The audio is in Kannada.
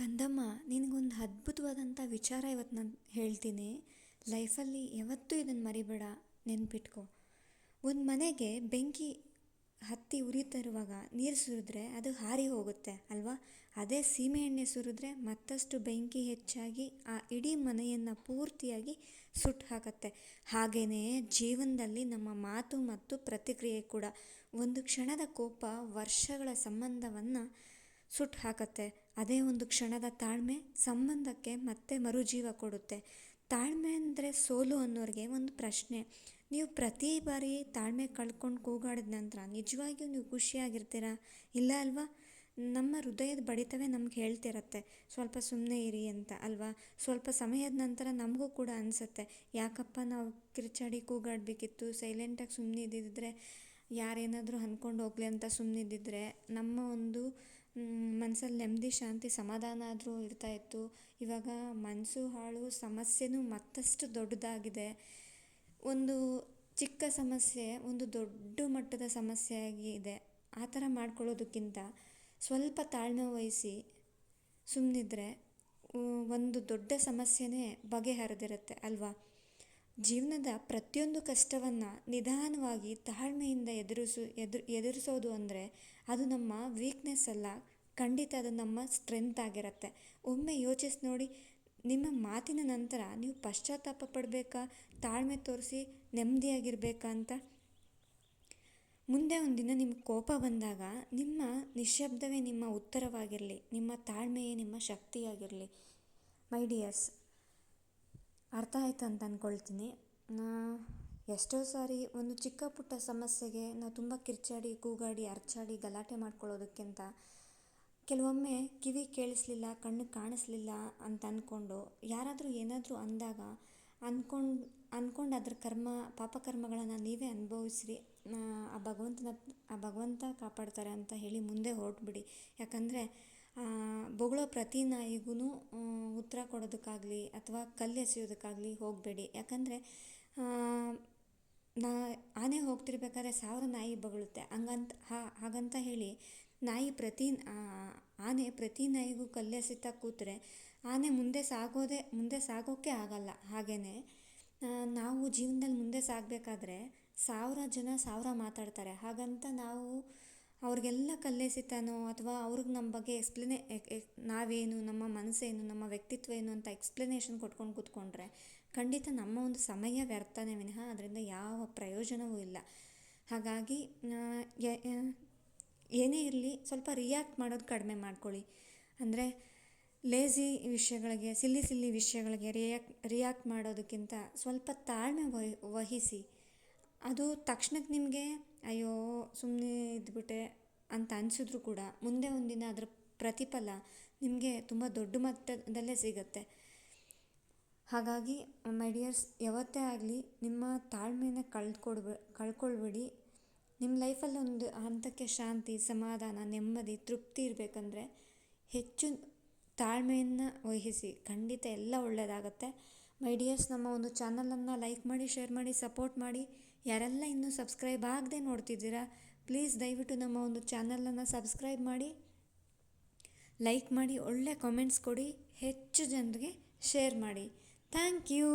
ಕಂದಮ್ಮ, ನಿನಗೊಂದು ಅದ್ಭುತವಾದಂಥ ವಿಚಾರ ಇವತ್ತು ನಾನು ಹೇಳ್ತೀನಿ. ಲೈಫಲ್ಲಿ ಯಾವತ್ತೂ ಇದನ್ನು ಮರಿಬೇಡ, ನೆನ್ಪಿಟ್ಕೊ. ಒಂದು ಮನೆಗೆ ಬೆಂಕಿ ಹತ್ತಿ ಉರಿತಾ ಇರುವಾಗ ನೀರು ಸುರಿದ್ರೆ ಅದು ಹಾರಿ ಹೋಗುತ್ತೆ, ಅಲ್ವಾ? ಅದೇ ಸೀಮೆಎಣ್ಣೆ ಸುರಿದ್ರೆ ಮತ್ತಷ್ಟು ಬೆಂಕಿ ಹೆಚ್ಚಾಗಿ ಆ ಇಡೀ ಮನೆಯನ್ನು ಪೂರ್ತಿಯಾಗಿ ಸುಟ್ಟು ಹಾಕುತ್ತೆ. ಹಾಗೆಯೇ ಜೀವನದಲ್ಲಿ ನಮ್ಮ ಮಾತು ಮತ್ತು ಪ್ರತಿಕ್ರಿಯೆ ಕೂಡ. ಒಂದು ಕ್ಷಣದ ಕೋಪ, ವರ್ಷಗಳ ಸಂಬಂಧವನ್ನು ಸುಟ್ಟು ಹಾಕತ್ತೆ. ಅದೇ ಒಂದು ಕ್ಷಣದ ತಾಳ್ಮೆ ಸಂಬಂಧಕ್ಕೆ ಮತ್ತೆ ಮರುಜೀವ ಕೊಡುತ್ತೆ. ತಾಳ್ಮೆ ಅಂದರೆ ಸೋಲು ಅನ್ನೋರಿಗೆ ಒಂದು ಪ್ರಶ್ನೆ. ನೀವು ಪ್ರತಿ ಬಾರಿ ತಾಳ್ಮೆ ಕಳ್ಕೊಂಡು ಕೂಗಾಡಿದ ನಂತರ ನಿಜವಾಗಿಯೂ ನೀವು ಖುಷಿಯಾಗಿರ್ತೀರಾ? ಇಲ್ಲ ಅಲ್ವಾ? ನಮ್ಮ ಹೃದಯದ ಬಡಿತವೇ ನಮ್ಗೆ ಹೇಳ್ತಿರತ್ತೆ. ಸ್ವಲ್ಪ ಸುಮ್ಮನೆ ಇರಿ ಅಂತ ಅಲ್ವಾ? ಸ್ವಲ್ಪ ಸಮಯದ ನಂತರ ನಮಗೂ ಕೂಡ ಅನಿಸುತ್ತೆ. ಯಾಕಪ್ಪ ನಾವು ಕಿರ್ಚಾಡಿ ಕೂಗಾಡಬೇಕಿತ್ತು? ಸೈಲೆಂಟಾಗಿ ಸುಮ್ಮನೆ ಇದ್ದಿದ್ದರೆ ಯಾರೇನಾದರೂ ಅಂದ್ಕೊಂಡು ಹೋಗಲಿ ಅಂತ ಸುಮ್ಮನಿದ್ದಿದ್ರೆ ನಮ್ಮ ಒಂದು ಮನಸ್ಸಲ್ಲಿ ನೆಮ್ಮದಿ, ಶಾಂತಿ, ಸಮಾಧಾನ ಆದರೂ ಇರ್ತಾಯಿತ್ತು ಇವಾಗ ಮನಸ್ಸು ಹಾಳು, ಸಮಸ್ಯೆನೂ ಮತ್ತಷ್ಟು ದೊಡ್ಡದಾಗಿದೆ. ಒಂದು ಚಿಕ್ಕ ಸಮಸ್ಯೆ, ಒಂದು ದೊಡ್ಡ ಮಟ್ಟದ ಸಮಸ್ಯೆಯಾಗಿದೆ ಆ ಥರ ಮಾಡ್ಕೊಳ್ಳೋದಕ್ಕಿಂತ ಸ್ವಲ್ಪ ತಾಳ್ಮೆ ವಹಿಸಿ ಸುಮ್ಮನಿದ್ರೆ ಒಂದು ದೊಡ್ಡ ಸಮಸ್ಯೆನೇ ಬಗೆಹರಿದಿರುತ್ತೆ, ಅಲ್ವಾ? ಜೀವನದ ಪ್ರತಿಯೊಂದು ಕಷ್ಟವನ್ನು ನಿಧಾನವಾಗಿ ತಾಳ್ಮೆಯಿಂದ ಎದುರಿಸು ಎದುರು ಎದುರಿಸೋದು ಅಂದರೆ ಅದು ನಮ್ಮ ವೀಕ್ನೆಸ್ ಅಲ್ಲ. ಖಂಡಿತ ಅದು ನಮ್ಮ ಸ್ಟ್ರೆಂತ್ ಆಗಿರುತ್ತೆ. ಒಮ್ಮೆ ಯೋಚಿಸಿ ನೋಡಿ, ನಿಮ್ಮ ಮಾತಿನ ನಂತರ ನೀವು ಪಶ್ಚಾತ್ತಾಪ ಪಡಬೇಕಾ? ತಾಳ್ಮೆ ತೋರಿಸಿ ನೆಮ್ಮದಿಯಾಗಿರ್ಬೇಕಾ ಅಂತ? ಮುಂದೆ ಒಂದಿನ ನಿಮ್ಗೆ ಕೋಪ ಬಂದಾಗ ನಿಮ್ಮ ನಿಶ್ಶಬ್ದವೇ ನಿಮ್ಮ ಉತ್ತರವಾಗಿರಲಿ, ನಿಮ್ಮ ತಾಳ್ಮೆಯೇ ನಿಮ್ಮ ಶಕ್ತಿಯಾಗಿರಲಿ. ಮೈ ಡಿಯರ್ಸ್ ಅರ್ಥ ಆಯಿತು ಅಂತ ಅಂದ್ಕೊಳ್ತೀನಿ ಎಷ್ಟೋ ಸಾರಿ ಒಂದು ಚಿಕ್ಕ ಪುಟ್ಟ ಸಮಸ್ಯೆಗೆ ನಾವು ತುಂಬ ಕಿರ್ಚಾಡಿ, ಕೂಗಾಡಿ, ಅರ್ಚಾಡಿ, ಗಲಾಟೆ ಮಾಡ್ಕೊಳ್ಳೋದಕ್ಕಿಂತ ಕೆಲವೊಮ್ಮೆ ಕಿವಿ ಕೇಳಿಸ್ಲಿಲ್ಲ, ಕಣ್ಣು ಕಾಣಿಸ್ಲಿಲ್ಲ ಅಂತ ಅಂದ್ಕೊಂಡು ಯಾರಾದರೂ ಏನಾದರೂ ಅಂದಾಗ ಅಂದ್ಕೊಂಡು ಅಂದ್ಕೊಂಡು ಅದ್ರ ಕರ್ಮ ಪಾಪಕರ್ಮಗಳನ್ನು ನೀವೇ ಅನುಭವಿಸ್ರಿ. ಆ ಭಗವಂತನ, ಆ ಭಗವಂತ ಕಾಪಾಡ್ತಾರೆ ಅಂತ ಹೇಳಿ ಮುಂದೆ ಹೊರಟ್ಬಿಡಿ. ಯಾಕಂದರೆ ಬೊಗಳೋ ಪ್ರತಿ ನಾಯಿಗೂ ಉತ್ತರ ಕೊಡೋದಕ್ಕಾಗಲಿ ಅಥವಾ ಕಲ್ಲು ಎಸೆಯೋದಕ್ಕಾಗಲಿ ಹೋಗಬೇಡಿ. ಯಾಕಂದರೆ ನಾ, ಆನೆ ಹೋಗ್ತಿರ್ಬೇಕಾದ್ರೆ ಸಾವಿರ ನಾಯಿ ಬಗಳುತ್ತೆ. ಹಂಗಂತ ಹಾಗಂತ ಹೇಳಿ, ನಾಯಿ ಪ್ರತಿ ಆನೆ ಪ್ರತಿ ನಾಯಿಗೂ ಕಲ್ಲೆಸೆತಾ ಕೂತರೆ, ಆನೆ ಮುಂದೆ ಸಾಗೋದೇ, ಮುಂದೆ ಸಾಗೋಕ್ಕೆ ಆಗಲ್ಲ. ಹಾಗೆಯೇ ನಾವು ಜೀವನದಲ್ಲಿ ಮುಂದೆ ಸಾಗಬೇಕಾದ್ರೆ ಸಾವಿರ ಜನ ಸಾವಿರ ಮಾತಾಡ್ತಾರೆ. ಹಾಗಂತ ನಾವು ಅವ್ರಿಗೆಲ್ಲ ಕಲ್ಲೆಸಿತಾನೋ ಅಥವಾ ಅವ್ರಿಗೆ ನಮ್ಮ ಬಗ್ಗೆ ಎಕ್ಸ್ಪ್ಲನೇ ನಾವೇನು, ನಮ್ಮ ಮನಸ್ಸೇನು, ನಮ್ಮ ವ್ಯಕ್ತಿತ್ವ ಏನು ಅಂತ ಎಕ್ಸ್ಪ್ಲನೇಷನ್ ಕೊಟ್ಕೊಂಡು ಕೂತ್ಕೊಂಡ್ರೆ ಖಂಡಿತ ನಮ್ಮ ಒಂದು ಸಮಯ ವ್ಯರ್ಥನೇ ವಿನಃ ಅದರಿಂದ ಯಾವ ಪ್ರಯೋಜನವೂ ಇಲ್ಲ. ಹಾಗಾಗಿ ಏನೇ ಇರಲಿ ಸ್ವಲ್ಪ ರಿಯಾಕ್ಟ್ ಮಾಡೋದು ಕಡಿಮೆ ಮಾಡ್ಕೊಳ್ಳಿ. ಅಂದರೆ ಲೇಝಿ ವಿಷಯಗಳಿಗೆ ಸಿಲ್ಲಿ ಸಿಲ್ಲಿ ವಿಷಯಗಳಿಗೆ ರಿಯಾಕ್ಟ್ ರಿಯಾಕ್ಟ್ ಮಾಡೋದಕ್ಕಿಂತ ಸ್ವಲ್ಪ ತಾಳ್ಮೆ ವಹಿಸಿ. ಅದು ತಕ್ಷಣಕ್ಕೆ ನಿಮಗೆ, ಅಯ್ಯೋ ಸುಮ್ಮನೆ ಇದ್ಬಿಟ್ಟೆ ಅಂತ ಅನಿಸಿದ್ರು ಕೂಡ ಮುಂದೆ ಒಂದಿನ ಅದರ ಪ್ರತಿಫಲ ನಿಮಗೆ ತುಂಬ ದೊಡ್ಡ ಮಟ್ಟದಲ್ಲೇ ಸಿಗುತ್ತೆ. ಹಾಗಾಗಿ, ಮೈ ಡಿಯರ್ಸ್, ಯಾವತ್ತೇ ಆಗಲಿ ನಿಮ್ಮ ತಾಳ್ಮೆನ ಕಳ್ಕೊಡ್ಬೇ, ಕಳ್ಕೊಳ್ಬೇಡಿ. ನಿಮ್ಮ ಲೈಫಲ್ಲಿ ಒಂದು ಹಂತಕ್ಕೆ ಶಾಂತಿ, ಸಮಾಧಾನ, ನೆಮ್ಮದಿ, ತೃಪ್ತಿ ಇರಬೇಕಂದ್ರೆ ಹೆಚ್ಚು ತಾಳ್ಮೆಯನ್ನು ವಹಿಸಿ. ಖಂಡಿತ ಎಲ್ಲ ಒಳ್ಳೆಯದಾಗತ್ತೆ ಮೈ ಡಿಯರ್ಸ್, ನಮ್ಮ ಒಂದು ಚಾನಲನ್ನು ಲೈಕ್ ಮಾಡಿ, ಶೇರ್ ಮಾಡಿ, ಸಪೋರ್ಟ್ ಮಾಡಿ. ಯಾರೆಲ್ಲ ಇನ್ನೂ ಸಬ್ಸ್ಕ್ರೈಬ್ ಆಗದೆ ನೋಡ್ತಿದ್ದೀರಾ ಪ್ಲೀಸ್ ದಯವಿಟ್ಟು ನಮ್ಮ ಒಂದು ಚಾನಲನ್ನು ಸಬ್ಸ್ಕ್ರೈಬ್ ಮಾಡಿ ಲೈಕ್ ಮಾಡಿ, ಒಳ್ಳೆ ಕಾಮೆಂಟ್ಸ್ ಕೊಡಿ, ಹೆಚ್ಚು ಜನರಿಗೆ ಶೇರ್ ಮಾಡಿ. Thank you